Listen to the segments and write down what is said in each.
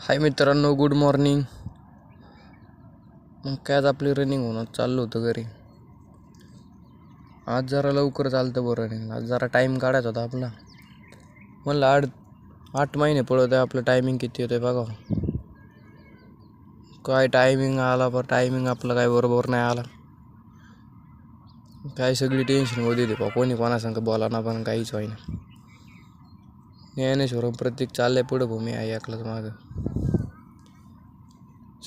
हाय मित्रांनो good morning मग काय आज आपली रनिंग होणार चाललं होतं घरी. आज जरा लवकर चालतं बरं रनिंग आज जरा टाईम काढायचा होता आपला. म्हणलं आठ आठ महिने पळत आहे आपलं टायमिंग किती होतं बघा. काय टायमिंग आला पण टायमिंग आपलं काय बरोबर नाही आला. काय सगळी टेन्शन होती ते बा. कोणी कोणासंग बोला ना पण काहीच होईना. ज्ञानेश्वरम प्रत्येक चाललंय पुढं भूमी आहे एकलाच मागं.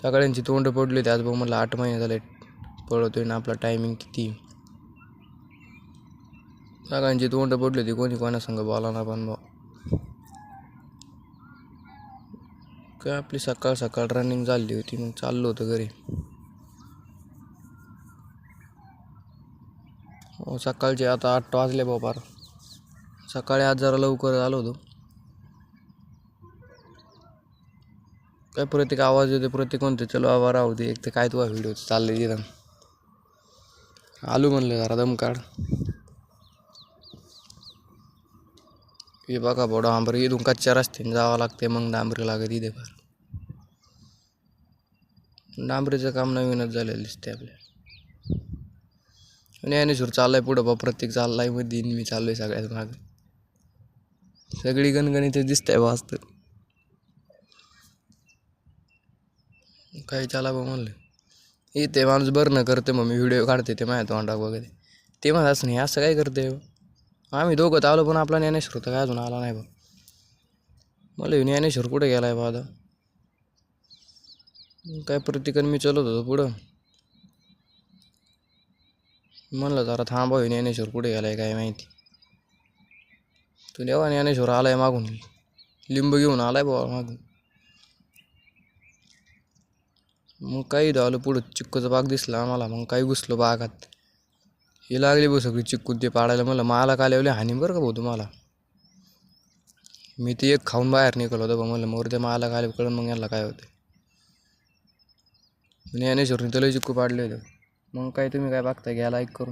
सगळ्यांची तोंड पडली होती आज भाऊ मला आठ महिने झाले पळवतोय ना आपला टायमिंग किती? सगळ्यांची तोंड पडली होती कोणी कोणासंग बोला ना पण भाऊ. काय आपली सकाळ सकाळ रनिंग झाली होती मग चाललो होतं घरी. हो सकाळचे आता आठ वाजले भाऊ सकाळी आज जरा लवकर आलो होतो. काय प्रत्येक आवाज येते प्रत्येक कोणते चलो आवा राहू दे एक तर काय तुझा व्हिडिओ चालले तिथं आलू म्हणलं जरा दम काढ. हे बघा बडा डांबर इथून कच्च्या रस्त्याने जावं लागते मग डांबरी लागत इथे फार डांबरीचं काम नवीनच झालेलं दिसते आपल्या ज्ञानेश्वर चाललाय पुढं बा प्रत्येक चाललायमध्ये मी चाललोय सगळ्यात माग. सगळी गणगणित दिसतंय वाचतं काही चला बा म्हणलं. इथे माणूस बरं न करते मग मी व्हिडिओ काढते ते माझ्या तोंडाक वगैरे ते म्हणत असं नाही असं काय करते हो? आम्ही दोघं तर आलो पण आपला ज्ञानेश्वर तर काय अजून आला नाही बा. मला ज्ञानेश्वर कुठे गेलाय बा आता? काय प्रतिकन मी चलत होतो पुढं. म्हणलं जरा थांबावं हो, ज्ञानेश्वर कुठे गेलाय काय माहिती? तू देवा ज्ञानेश्वर आलाय मागून. लिंब घेऊन आलाय बाबा मागून. मग काही आलो पुढं चिक्कूचा बाग दिसला आम्हाला मग काही घुसलो बागात. हे लागली बघ सगळी चिक्कू ते पाडायला. म्हणलं मला काय लावले हानी बरं का भाऊ तुम्हाला? मी ते एक खाऊन बाहेर निघालो होतो बा म्हणलं मग ते मला काय कळून मग याला काय होते ज्ञानेश्वरने त्याला चिक्कू पाडले होते. मग काय तुम्ही काय बघता घ्या लाईक करून.